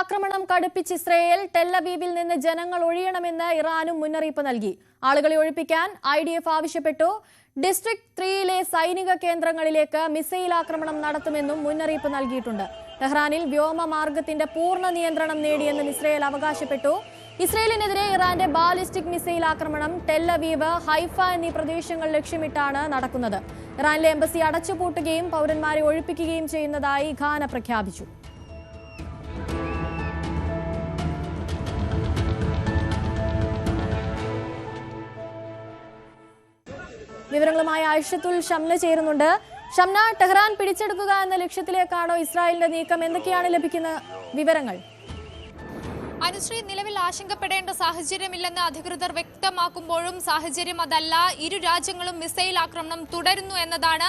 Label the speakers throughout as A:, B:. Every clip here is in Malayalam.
A: ആക്രമണം കടുപ്പിച്ച് ഇസ്രയേൽ ടെല്ലവീവിൽ നിന്ന് ജനങ്ങൾ ഒഴിയണമെന്ന് ഇറാനും മുന്നറിയിപ്പ് നൽകി. ആളുകളെ ഒഴിപ്പിക്കാൻ ഐ ഡി എഫ് ആവശ്യപ്പെട്ടു. ഡിസ്ട്രിക്ട് ത്രീയിലെ സൈനിക കേന്ദ്രങ്ങളിലേക്ക് മിസൈൽ ആക്രമണം നടത്തുമെന്നും മുന്നറിയിപ്പ് നൽകിയിട്ടുണ്ട്. ടെഹ്റാനിൽ വ്യോമമാർഗത്തിന്റെ പൂർണ നിയന്ത്രണം നേടിയെന്നും ഇസ്രയേൽ അവകാശപ്പെട്ടു. ഇസ്രയേലിനെതിരെ ഇറാന്റെ ബാലിസ്റ്റിക് മിസൈൽ ആക്രമണം ടെല്ലവീവ് ഹൈഫ എന്നീ പ്രദേശങ്ങൾ ലക്ഷ്യമിട്ടാണ് നടക്കുന്നത്. ഇറാനിലെ എംബസി അടച്ചുപൂട്ടുകയും പൗരന്മാരെ ഒഴിപ്പിക്കുകയും ചെയ്യുന്നതായി ഖാന പ്രഖ്യാപിച്ചു. വിവരങ്ങളുമായി ആയിഷത്തുൽ ഷംന ചേരുന്നുണ്ട്. ഷംന ടെഹ്റാൻ പിടിച്ചെടുക്കുക എന്ന ലക്ഷ്യത്തിലേക്കാണോ ഇസ്രായേലിന്റെ നീക്കം? എന്തൊക്കെയാണ് ലഭിക്കുന്ന വിവരങ്ങൾ?
B: അനുശ്രീ നിലവിൽ ആശങ്കപ്പെടേണ്ട സാഹചര്യമില്ലെന്ന് അധികൃതർ വ്യക്തമാക്കുമ്പോഴും സാഹചര്യം അതല്ല. ഇരു രാജ്യങ്ങളും മിസൈൽ ആക്രമണം തുടരുന്നു എന്നതാണ്.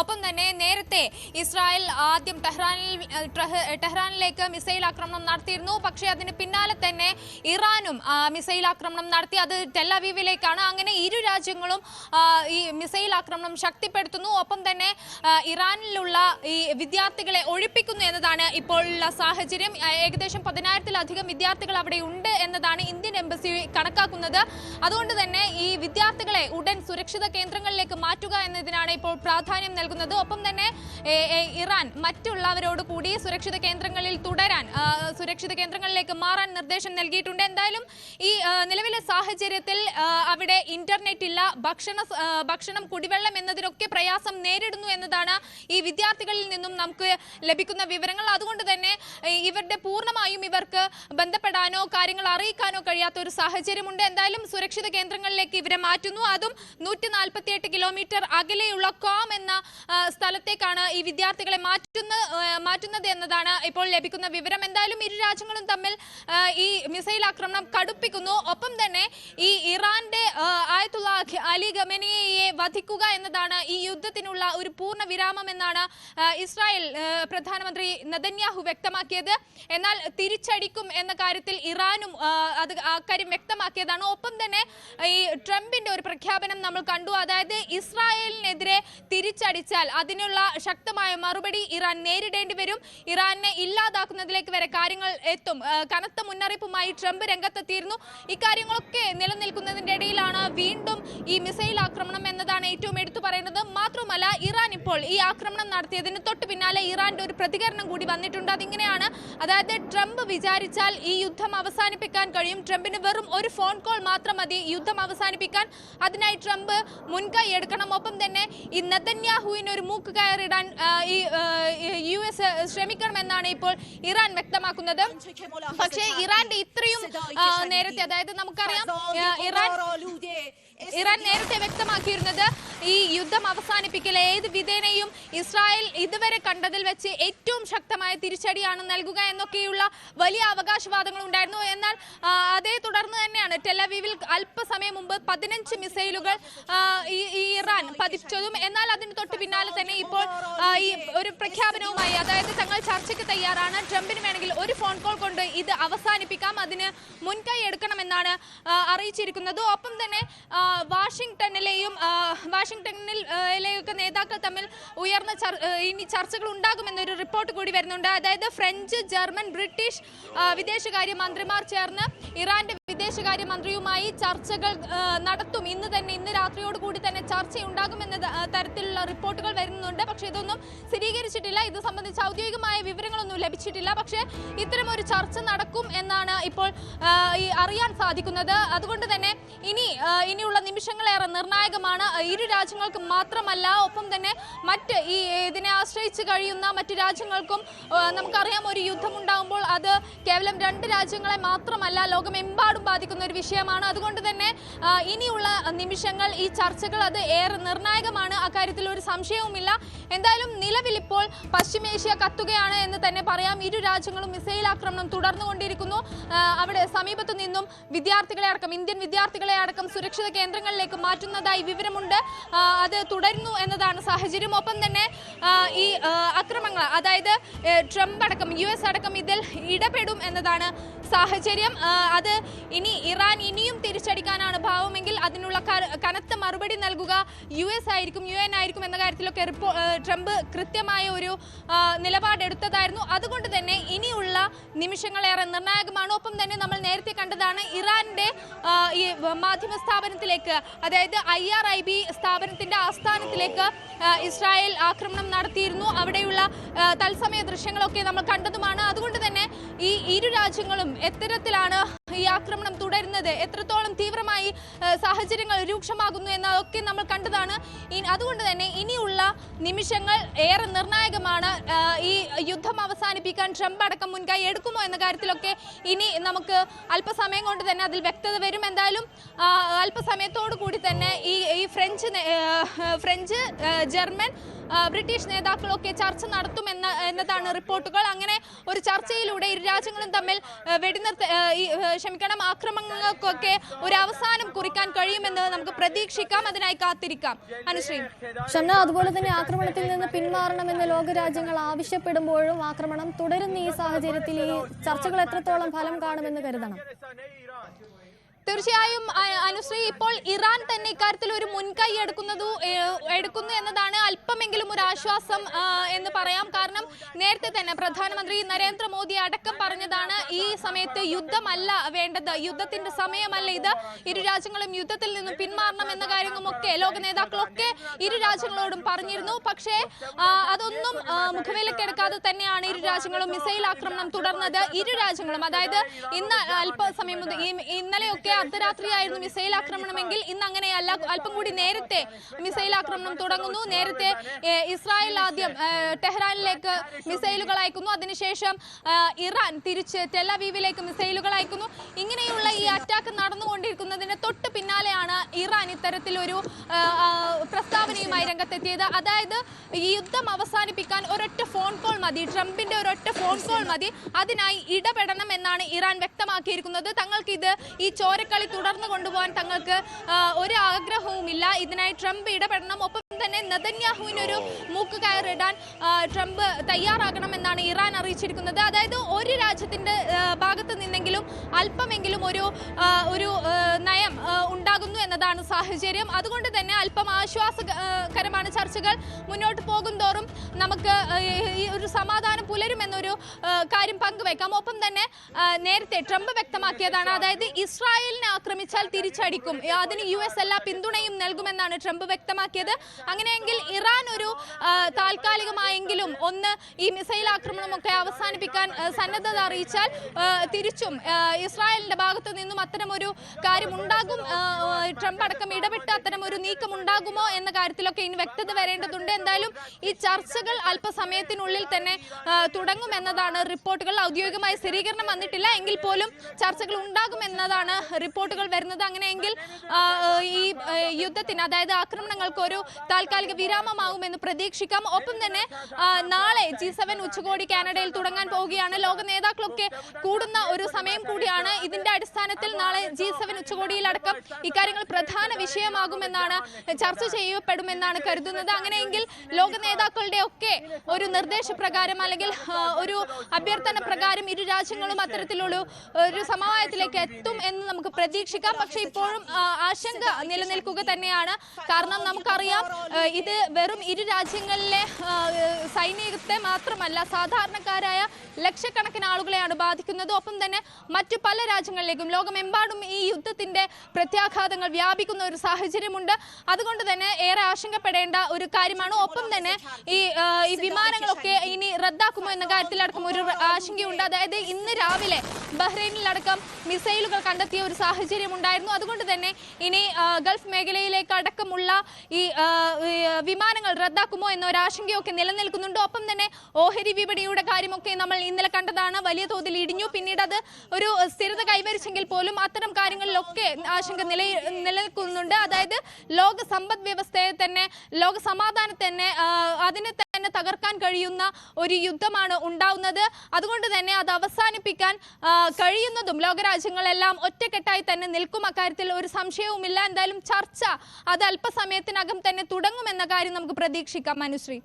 B: ഒപ്പം തന്നെ നേരത്തെ ഇസ്രായേൽ ആദ്യം ടെഹ്റാനിൽ ടെഹ്റാനിലേക്ക് മിസൈൽ ആക്രമണം നടത്തിയിരുന്നു. പക്ഷേ അതിന് പിന്നാലെ തന്നെ ഇറാനും മിസൈൽ ആക്രമണം നടത്തി. അത് ടെല്ലവീവിലേക്കാണ് അങ്ങനെ ഇരു രാജ്യങ്ങളും ഈ മിസൈൽ ആക്രമണം ശക്തിപ്പെടുത്തുന്നു. ഒപ്പം തന്നെ ഇറാനിലുള്ള ഈ വിദ്യാർത്ഥികളെ ഒഴിപ്പിക്കുന്നു എന്നതാണ് ഇപ്പോഴുള്ള സാഹചര്യം. ഏകദേശം പതിനായിരത്തിലധികം വിദ്യാർത്ഥികൾ അവിടെ ഉണ്ട് എന്നതാണ് ഇന്ത്യൻ എംബസി കണക്കാക്കുന്നത്. അതുകൊണ്ട് തന്നെ ഈ വിദ്യാർത്ഥികളെ ഉടൻ സുരക്ഷിത കേന്ദ്രങ്ങളിലേക്ക് മാറ്റുക എന്നതിനാണ് ഇപ്പോൾ പ്രാധാന്യം നൽകുന്നത്. ഒപ്പം തന്നെ ഇറാൻ മറ്റുള്ളവരോട് കൂടി സുരക്ഷിത കേന്ദ്രങ്ങളിൽ തുടരാൻ സുരക്ഷിത കേന്ദ്രങ്ങളിലേക്ക് മാറാൻ നിർദ്ദേശം നൽകിയിട്ടുണ്ട്. എന്തായാലും ഈ നിലവിലെ സാഹചര്യത്തിൽ അവിടെ ഇന്റർനെറ്റ് ഇല്ല. ഭക്ഷണ ഭക്ഷണം കുടിവെള്ളം എന്നതിനൊക്കെ പ്രയാസം നേരിടുന്നു എന്നതാണ് ഈ വിദ്യാർത്ഥികളിൽ നിന്നും നമുക്ക് ലഭിക്കുന്ന വിവരങ്ങൾ. അതുകൊണ്ട് തന്നെ ഇവരുടെ പൂർണമായും ഇവർക്ക് ബന്ധപ്പെടാനോ കാര്യങ്ങൾ അറിയിക്കാനോ കഴിയാത്ത ഒരു സാഹചര്യമുണ്ട്. എന്തായാലും സുരക്ഷിത കേന്ദ്രങ്ങളിലേക്ക് ഇവരെ മാറ്റുന്നു. അതും നൂറ്റി നാൽപ്പത്തിയെട്ട് കിലോമീറ്റർ അകലെയുള്ള കോം എന്ന സ്ഥലത്തേക്കാണ് ഈ വിദ്യാർത്ഥികളെ മാറ്റുന്ന മാറ്റുന്നത് എന്നതാണ് ഇപ്പോൾ ലഭിക്കുന്ന വിവരം. എന്തായാലും ഇരു രാജ്യങ്ങളും തമ്മിൽ ഈ മിസൈൽ ആക്രമണം കടുപ്പിക്കുന്നു. ഒപ്പം തന്നെ ഈ ഇറാന്റെ ആയത്തുള്ള അലി ഖമനിയെ വധിക്കുക എന്നതാണ് ഈ യുദ്ധത്തിനുള്ള ഒരു പൂർണ വിരാമം എന്നാണ് ഇസ്രായേൽ പ്രധാനമന്ത്രി നദന്യാഹു വ്യക്തമാക്കിയത്. എന്നാൽ തിരിച്ചടിക്കും എന്ന കാര്യത്തിൽ ഇറാനും അത് അക്കാര്യം വ്യക്തമാക്കിയതാണ്. ഒപ്പം തന്നെ ഈ ട്രംപിന്റെ ഒരു പ്രഖ്യാപനം നമ്മൾ കണ്ടു. അതായത് ഇസ്രായേലിനെതിരെ തിരിച്ചടിച്ചാൽ അതിനുള്ള ശക്തമായ മറുപടി ഇറാൻ നേരിടേണ്ടി വരും. ഇറാനെ ഇല്ലാതാക്കുന്നതിലേക്ക് വരെ കാര്യങ്ങൾ എത്തും. കനത്ത മുന്നറിയിപ്പുമായി ട്രംപ് രംഗത്തെത്തിയിരുന്നു. ഇക്കാര്യങ്ങളൊക്കെ നിലനിൽക്കുന്നതിന്റെ ഇടയിലാണ് വീണ്ടും ഈ മിസൈൽ ആക്രമണം എന്നതാണ് ഏറ്റവും എടുത്തു പറയുന്നത്. മാത്രമല്ല ഇറാൻ ഇപ്പോൾ ഈ ആക്രമണം നടത്തിയതിന് തൊട്ട് പിന്നാലെ ഇറാന്റെ ഒരു പ്രതികരണം കൂടി വന്നിട്ടുണ്ട്. അതിങ്ങനെയാണ്. അതായത് ട്രംപ് വിചാരിച്ചാൽ ഈ യുദ്ധം അവസാനിപ്പിക്കാൻ കഴിയും. ട്രംപിന് വെറും ഒരു ഫോൺ കോൾ മാത്രം മതി യുദ്ധം അവസാനിപ്പിക്കാൻ. അതിനായി ട്രംപ് മുൻകൈ എടുക്കണം. ഒപ്പം തന്നെ ഈ നെതന്യാഹുവിന് ഒരു മൂക്ക് കയറിടാൻ ഈ യു എസ് ശ്രമിക്കണമെന്നാണ് ഇപ്പോൾ ഇറാൻ വ്യക്തമാക്കുന്നത്. പക്ഷേ ഇറാന്റെ ഇത്രയും നേരത്തെ അതായത് നമുക്കറിയാം ഇറാൻ ഇറാൻ നേരത്തെ വ്യക്തമാക്കിയിരുന്നത് ഈ യുദ്ധം അവസാനിപ്പിക്കൽ ഏത് വിധേനയും ഇസ്രായേൽ ഇതുവരെ കണ്ടതിൽ വെച്ച് ഏറ്റവും ശക്തമായ തിരിച്ചടിയാണ് നൽകുക എന്നൊക്കെയുള്ള വലിയ അവകാശവാദങ്ങൾ ഉണ്ടായിരുന്നു. എന്നാൽ അതേ തുടർന്ന് തന്നെയാണ് ടെലവീവിൽ അല്പസമയം മുമ്പ് പതിനഞ്ച് മിസൈലുകൾ ഈ ഇറാൻ പതിച്ചതും. എന്നാൽ അതിന് തൊട്ട് പിന്നാലെ തന്നെ ഇപ്പോൾ ഈ ഒരു പ്രഖ്യാപനവുമായി അതായത് തങ്ങൾ ചർച്ചയ്ക്ക് തയ്യാറാണ്. ട്രംപിന് വേണമെങ്കിൽ ഒരു ഫോൺ കോൾ കൊണ്ട് ഇത് അവസാനിപ്പിക്കാം. അതിന് മുൻകൈ എടുക്കണമെന്നാണ് അറിയിച്ചിരിക്കുന്നത്. ഒപ്പം തന്നെ വാഷിംഗ്ടണിൽ ആ, നേതാക്കൾ തമ്മിൽ ഉയർന്ന ഇനി ചർച്ചകൾ ഉണ്ടാകുമെന്നൊരു റിപ്പോർട്ട് കൂടി വരുന്നുണ്ട്. അതായത് ഫ്രഞ്ച് ജർമ്മൻ ബ്രിട്ടീഷ് വിദേശകാര്യ മന്ത്രിമാർ ചേർന്ന് ഇറാന്റെ വിദേശകാര്യ മന്ത്രിയുമായി ചർച്ചകൾ നടത്തും. ഇന്ന് തന്നെ ഇന്ന് രാത്രിയോട് കൂടി തന്നെ ചർച്ചയുണ്ടാകുമെന്ന തരത്തിലുള്ള റിപ്പോർട്ടുകൾ വരുന്നുണ്ട്. പക്ഷേ ഇതൊന്നും സ്ഥിരീകരിച്ചിട്ടില്ല. ഇത് സംബന്ധിച്ച് ഔദ്യോഗികമായ വിവരങ്ങളൊന്നും ലഭിച്ചിട്ടില്ല. പക്ഷേ ഇത്തരം ഒരു ചർച്ച നടക്കും എന്നാണ് ഇപ്പോൾ അറിയാൻ സാധിക്കുന്നത്. അതുകൊണ്ട് തന്നെ ഇനി ആ, ഇനിയുള്ള നിമിഷങ്ങളേറെ നിർണായകമാണ്. ഇരു രാജ്യങ്ങൾക്കും മാത്രമല്ല ഒപ്പം തന്നെ മറ്റ് ഈ ഇതിനെ ആശ്രയിച്ച് കഴിയുന്ന മറ്റു രാജ്യങ്ങൾക്കും നമുക്കറിയാം ഒരു യുദ്ധമുണ്ടാകുമ്പോൾ അത് കേവലം രണ്ട് രാജ്യങ്ങളെ മാത്രമല്ല ലോകമെമ്പാടും ബാധിക്കുന്ന ഒരു വിഷയമാണ്. അതുകൊണ്ട് തന്നെ ഇനിയുള്ള നിമിഷങ്ങൾ ഈ ചർച്ചകൾ അത് ഏറെ നിർണായകമാണ്. അക്കാര്യത്തിൽ ഒരു സംശയവുമില്ല. എന്തായാലും നിലവിൽ ഇപ്പോൾ പശ്ചിമേഷ്യ കത്തുകയാണ് എന്ന് തന്നെ പറയാം. ഇരു രാജ്യങ്ങളും മിസൈൽ ആക്രമണം തുടർന്നുകൊണ്ടിരിക്കുന്നു അവിടെ സമീപത്തു നിന്നും വിദ്യാർത്ഥികളെ അടക്കം ഇന്ത്യൻ വിദ്യാർത്ഥികളെ അടക്കം സുരക്ഷിത കേന്ദ്രങ്ങളിലേക്ക് മാറ്റുന്നതായി വിവരമുണ്ട്. അത് തുടരുന്നു എന്നതാണ് സാഹചര്യം. ഒപ്പം തന്നെ ഈ അക്രമങ്ങൾ അതായത് ട്രംപ് അടക്കം യു അടക്കം ഇതിൽ ഇടപെടും തുടരും എന്നതാണ് സാഹചര്യം. അത് ഇനി ഇറാൻ ഇനിയും തിരിച്ചടിക്കാനാണ് ഭാവമെങ്കിൽ അതിനുള്ള കനത്ത മറുപടി നൽകുക. യു എസ് ആയിരിക്കും യു എൻ ആയിരിക്കും എന്ന കാര്യത്തിലൊക്കെ ട്രംപ് കൃത്യമായ ഒരു നിലപാടെടുത്തതായിരുന്നു അതുകൊണ്ട് തന്നെ ഇനിയുള്ള നിമിഷങ്ങളേറെ നിർണായകമാണ്. ഒപ്പം തന്നെ നമ്മൾ നേരത്തെ കണ്ടതാണ് ഇറാന്റെ ഈ മാധ്യമ സ്ഥാപനത്തിലേക്ക് അതായത് ഐ ആർ ഐ ബി സ്ഥാപനത്തിന്റെ ആസ്ഥാനത്തിലേക്ക് ഇസ്രായേൽ ആക്രമണം നടത്തിയിരുന്നു. അവിടെയുള്ള തത്സമയ ദൃശ്യങ്ങളൊക്കെ നമ്മൾ കണ്ടതുമാണ്. അതുകൊണ്ട് തന്നെ ഈ ഇരു രാജ്യങ്ങളും എത്തരത്തിലാണ് ഈ ആക്രമണം തുടരുന്നത്. എത്രത്തോളം തീവ്രമായി സാഹചര്യങ്ങൾ രൂക്ഷമാകുന്നു എന്നതൊക്കെ നമ്മൾ കണ്ടതാണ്. അതുകൊണ്ട് തന്നെ ഇനിയുള്ള നിമിഷങ്ങൾ ഏറെ നിർണായകമാണ്. ഈ യുദ്ധം അവസാനിപ്പിക്കാൻ ട്രംപ് അടക്കം മുൻകൈ എടുക്കുമോ എന്ന കാര്യത്തിലൊക്കെ ഇനി നമുക്ക് അല്പസമയം കൊണ്ട് തന്നെ അതിൽ വ്യക്തത വരും. എന്തായാലും അല്പസമയത്തോടു കൂടി തന്നെ ഈ ഈ ഫ്രഞ്ച് ഫ്രഞ്ച് ജർമ്മൻ ബ്രിട്ടീഷ് നേതാക്കളൊക്കെ ചർച്ച നടത്തുമെന്ന എന്നതാണ് റിപ്പോർട്ടുകൾ. അങ്ങനെ ഒരു ചർച്ചയിലൂടെ ഇരു രാജ്യങ്ങളും തമ്മിൽ വെടിനിർത്ത ക്ഷമിക്കണം ആക്രമണങ്ങൾക്കൊക്കെ ഒരു അവസാനം കുറിക്കാൻ കഴിയുമെന്ന് നമുക്ക് പ്രതീക്ഷിക്കാം. അതിനായി കാത്തിരിക്കാം. അനുശ്രീ.
A: ഷംന അതുപോലെ തന്നെ ആക്രമണത്തിൽ നിന്ന് പിന്മാറണമെന്ന് ലോകരാജ്യങ്ങൾ ആവശ്യപ്പെടുമ്പോഴും ആക്രമണം തുടരുന്ന ഈ സാഹചര്യത്തിൽ ഈ ചർച്ചകൾ എത്രത്തോളം ഫലം കാണുമെന്ന് കരുതണം?
B: തീർച്ചയായും അനുശ്രീ ഇപ്പോൾ ഇറാൻ തന്നെ ഇക്കാര്യത്തിൽ ഒരു മുൻകൈ എടുക്കുന്നതു എടുക്കുന്നു എന്നതാണ് അല്പമെങ്കിലും ഒരു ആശ്വാസം എന്ന് പറയാം. കാരണം നേരത്തെ തന്നെ പ്രധാനമന്ത്രി നരേന്ദ്രമോദി അടക്കം പറഞ്ഞതാണ് ഈ സമയത്ത് യുദ്ധമല്ല വേണ്ടത്. യുദ്ധത്തിന്റെ സമയമല്ല ഇത്. ഇരു രാജ്യങ്ങളും യുദ്ധത്തിൽ നിന്നും പിന്മാറണം എന്ന കാര്യങ്ങളുമൊക്കെ ലോക നേതാക്കളൊക്കെ ഇരു രാജ്യങ്ങളോടും പറഞ്ഞിരുന്നു. പക്ഷേ അതൊന്നും മുഖവിലക്കെടുക്കാതെ തന്നെയാണ് ഇരു രാജ്യങ്ങളും മിസൈൽ ആക്രമണം തുടർന്നത്. ഇരു രാജ്യങ്ങളും അതായത് ഇന്ന് അല്പസമയം ഇന്നലെയൊക്കെ അർദ്ധരാത്രിയായിരുന്നു മിസൈൽ ആക്രമണമെങ്കിൽ ഇന്ന് അങ്ങനെയല്ല അല്പം കൂടി നേരത്തെ മിസൈൽ ആക്രമണം തുടങ്ങുന്നു. നേരത്തെ ഇസ്രായേൽ ആദ്യം ടെഹ്റാനിലേക്ക് മിസൈലുകൾ അയക്കുന്നു. അതിനുശേഷം ഇറാൻ തിരിച്ച് ടെലവീവിലേക്ക് മിസൈലുകൾ അയക്കുന്നു. ഇങ്ങനെയുള്ള ഈ അറ്റാക്ക് നടന്നുകൊണ്ടിരിക്കുന്നതിന് തൊട്ട് പിന്നാലെയാണ് ഇറാൻ ഇത്തരത്തിലൊരു പ്രസ്താവനയുമായി രംഗത്തെത്തിയത്. അതായത് ഈ യുദ്ധം അവസാനിപ്പിക്കാൻ ഒരൊറ്റ ഫോൺ കോൾ മതി. ട്രംപിന്റെ ഒരൊറ്റ ഫോൺ കോൾ മതി. അതിനായി ഇടപെടണം എന്നാണ് ഇറാൻ വ്യക്തമാക്കിയിരിക്കുന്നത്. തങ്ങൾക്ക് ഇത് ഈ ചോരക്കളി തുടർന്നു കൊണ്ടുപോകാൻ തങ്ങൾക്ക് ഒരു ആഗ്രഹവുമില്ല. ഇതിനായി ട്രംപ് ഇടപെടണം. ഒപ്പം തന്നെ നെതന്യാഹുവിനൊരു മൂക്ക് കയറിടാൻ ട്രംപ് തയ്യാറാകണമെന്നാണ് ഇറാൻ അറിയിച്ചിരിക്കുന്നത്. അതായത് ഒരു രാജ്യത്തിന്റെ ഭാഗത്ത് നിന്നെങ്കിലും അല്പമെങ്കിലും ഒരു ഒരു നയം ആ, ഉണ്ടാകുന്നു എന്നതാണ് സാഹചര്യം. അതുകൊണ്ട് തന്നെ അല്പം ആശ്വാസകരമാണ് ചർച്ചകൾ മുന്നോട്ട് പോകും തോറും നമുക്ക് ഈ ഒരു സമാധാനം പുലരുമെന്നൊരു കാര്യം പങ്കുവെക്കാം. ഒപ്പം തന്നെ നേരത്തെ ട്രംപ് വ്യക്തമാക്കിയതാണ്. അതായത് ഇസ്രായേലിനെ ആക്രമിച്ചാൽ തിരിച്ചടിക്കും. അതിന് യു എസ് എല്ലാ പിന്തുണയും നൽകുമെന്നാണ് ട്രംപ് വ്യക്തമാക്കിയത്. അങ്ങനെയെങ്കിൽ ഇറാൻ ഒരു താൽക്കാലികമായെങ്കിലും ഒന്ന് ഈ മിസൈൽ ആക്രമണമൊക്കെ അവസാനിപ്പിക്കാൻ സന്നദ്ധത അറിയിച്ചാൽ തിരിച്ചും ഇസ്രായേലിന്റെ ഭാഗത്തു നിന്നും അത്തരമൊരു കാര്യം ഉണ്ടാകും ട്രംപ് അടക്കം ഇടപെട്ട് അത്തരം ഒരു നീക്കം ഉണ്ടാകുമോ എന്ന കാര്യത്തിലൊക്കെ ഇനി വ്യക്തത വരേണ്ടതുണ്ട്. എന്തായാലും ഈ ചർച്ചകൾ അല്പസമയത്തിനുള്ളിൽ തന്നെ തുടങ്ങുമെന്നതാണ് റിപ്പോർട്ടുകൾ. ഔദ്യോഗികമായ സ്ഥിരീകരണം വന്നിട്ടില്ല. എങ്കിൽ പോലും ചർച്ചകൾ ഉണ്ടാകുമെന്നതാണ് റിപ്പോർട്ടുകൾ വരുന്നത്. അങ്ങനെയെങ്കിൽ ഈ യുദ്ധത്തിന് അതായത് ആക്രമണങ്ങൾക്ക് ഒരു താൽക്കാലിക വിരാമമാകുമെന്ന് പ്രതീക്ഷിക്കാം. ഒപ്പം തന്നെ നാളെ ജി സെവൻ ഉച്ചകോടി കാനഡയിൽ തുടങ്ങാൻ പോവുകയാണ്. ലോക നേതാക്കളൊക്കെ കൂടുന്ന ഒരു സമയം കൂടിയാണ്. ഇതിന്റെ അടിസ്ഥാനത്തിൽ നാളെ ജി സെവൻ ഉച്ചകോടിയിലടക്കം ഇക്കാര്യങ്ങൾ പ്രധാന വിഷയമാകുമെന്നാണ് ചർച്ച ചെയ്യപ്പെടുമെന്നാണ് കരുതുന്നത്. അങ്ങനെയെങ്കിൽ ലോക നേതാക്കളുടെ ഒക്കെ ഒരു നിർദ്ദേശപ്രകാരം അല്ലെങ്കിൽ ഒരു അഭ്യർത്ഥന പ്രകാരം ഇരു രാജ്യങ്ങളും അത്തരത്തിലുള്ള ഒരു സമവായത്തിലേക്ക് എത്തും എന്ന് നമുക്ക് പ്രതീക്ഷിക്കാം. പക്ഷേ ഇപ്പോഴും ആശങ്ക നിലനിൽക്കുക തന്നെയാണ്. കാരണം നമുക്കറിയാം ഇത് വെറും ഇരു രാജ്യങ്ങളിലെ സൈനികത്തെ മാത്രമല്ല സാധാരണക്കാരായ ലക്ഷക്കണക്കിന് ആളുകളെയാണ് ബാധിക്കുന്നത്. ഒപ്പം തന്നെ മറ്റു പല രാജ്യങ്ങളിലേക്കും ലോകമെമ്പാടും ഈ യുദ്ധത്തിന്റെ പ്രത്യാഘാതങ്ങൾ വ്യാപിക്കുന്ന ഒരു സാഹചര്യമുണ്ട്. അതുകൊണ്ട് തന്നെ ഏറെ ആശങ്കപ്പെടേണ്ട ഒരു കാര്യമാണ്. ഒപ്പം തന്നെ ഈ ഈ വിമാനങ്ങളൊക്കെ ഇനി റദ്ദാക്കുമോ എന്ന കാര്യത്തിലടക്കം ഒരു ആശങ്കയുണ്ട്. അതായത് ഇന്ന് രാവിലെ ബഹ്റൈനിലടക്കം മിസൈലുകൾ കണ്ടെത്തിയ ഒരു സാഹചര്യം ഉണ്ടായിരുന്നു അതുകൊണ്ട് തന്നെ ഇനി ഗൾഫ് മേഖലയിലേക്ക് അടക്കമുള്ള ഈ വിമാനങ്ങൾ റദ്ദാക്കുമോ എന്ന ഒരു ആശങ്കയൊക്കെ നിലനിൽക്കുന്നുണ്ട്. ഒപ്പം തന്നെ ഓഹരി വിപണിയുടെ കാര്യമൊക്കെ നമ്മൾ ഇന്നലെ കണ്ടതാണ്. വലിയ തോതിൽ ഇടിഞ്ഞു. പിന്നീട് അത് ഒരു സ്ഥിരത കൈവരിച്ചെങ്കിൽ പോലും അത്തരം കാര്യങ്ങളിലൊക്കെ ആശങ്ക നില നിലനിൽക്കുന്നുണ്ട്. അതായത് ലോക സമ്പദ് വ്യവസ്ഥയെ തന്നെ ലോക സമാധാനത്തെ തന്നെ അതിനെ തന്നെ തകർക്കാൻ കഴിയുന്ന ഒരു യുദ്ധമാണ് ഉണ്ടാവുന്നത്. അതുകൊണ്ട് തന്നെ അത് അവസാനിപ്പിക്കാൻ കഴിയുന്നതും ലോകരാജ്യങ്ങളെല്ലാം ഒറ്റക്കെട്ടായി തന്നെ നിൽക്കും. അക്കാര്യത്തിൽ ഒരു സംശയവുമില്ല. എന്തായാലും ചർച്ച അത് അല്പസമയത്തിനകം തന്നെ തുടങ്ങുമെന്ന കാര്യം നമുക്ക് പ്രതീക്ഷിക്കാം. അനുശ്രീ.